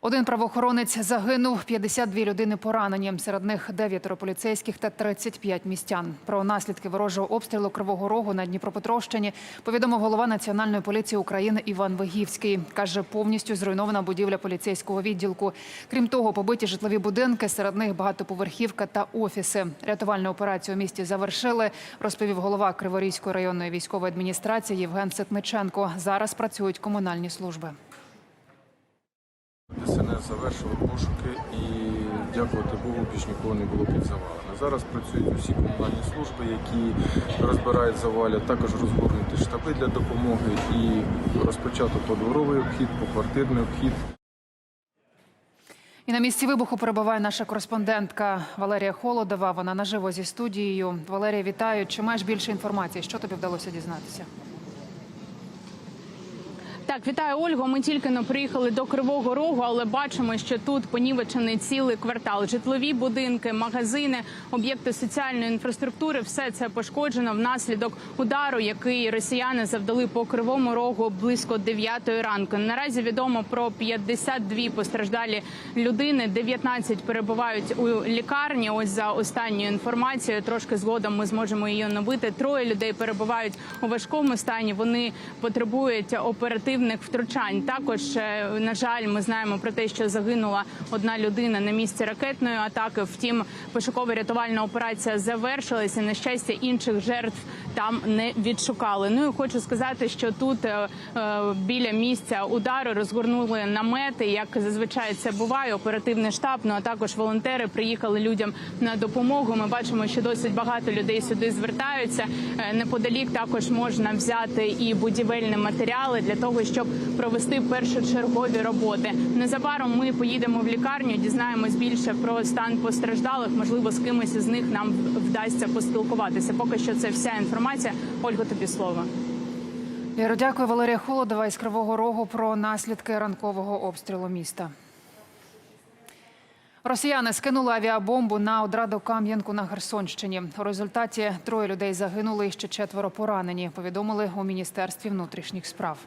Один правоохоронець загинув, 52 людини поранені. Серед них дев'ятеро поліцейських та 35 містян. Про наслідки ворожого обстрілу Кривого Рогу на Дніпропетровщині повідомив голова Національної поліції України Іван Вигівський. Каже, повністю зруйнована будівля поліцейського відділку. Крім того, побиті житлові будинки, серед них багатоповерхівка та офіси. Рятувальну операцію у місті завершили, розповів голова Криворізької районної військової адміністрації Євген Ситниченко. Зараз працюють комунальні служби. Завершили пошуки і дякувати Богу, більш нікого не було під завалами. Зараз працюють усі комунальні служби, які розбирають заваля, також розгорнуті штаби для допомоги і розпочато подворовий обхід, поквартирний обхід. І на місці вибуху перебуває наша кореспондентка Валерія Холодова. Вона наживо зі студією. Валерія, вітаю. Чи маєш більше інформації? Що тобі вдалося дізнатися? Так, вітаю Ольго. Ми тільки не приїхали до Кривого Рогу, але бачимо, що тут понівечений цілий квартал. Житлові будинки, магазини, об'єкти соціальної інфраструктури все це пошкоджено внаслідок удару, який росіяни завдали по кривому рогу близько 9 ранку. Наразі відомо про 52 постраждалі людини. 19 перебувають у лікарні. Ось за останньою інформацією. Трошки згодом ми зможемо її оновити. Троє людей перебувають у важкому стані. Вони потребують оперативних втручань. Також е, на жаль, ми знаємо про те, що загинула одна людина на місці ракетної атаки. Втім, пошуково-рятувальна операція завершилася. На щастя, інших жертв там не відшукали. Ну і хочу сказати, що тут е, е, біля місця удару розгорнули намети. Як зазвичай це буває, оперативний штаб. Ну а також волонтери приїхали людям на допомогу. Ми бачимо, що досить багато людей сюди звертаються. Неподалік також можна взяти і будівельні матеріали для того, щоб провести першочергові роботи. Незабаром ми поїдемо в лікарню, дізнаємось більше про стан постраждалих. Можливо, з кимось із них нам вдасться поспілкуватися. Поки що це вся інформація. Ольга, тобі слово. Лєро, дякую, Валерія Холодова із Кривого Рогу про наслідки ранкового обстрілу міста. Росіяни скинули авіабомбу на одраду Кам'янку на Херсонщині. У результаті троє людей загинули і ще четверо поранені. Повідомили у міністерстві внутрішніх справ.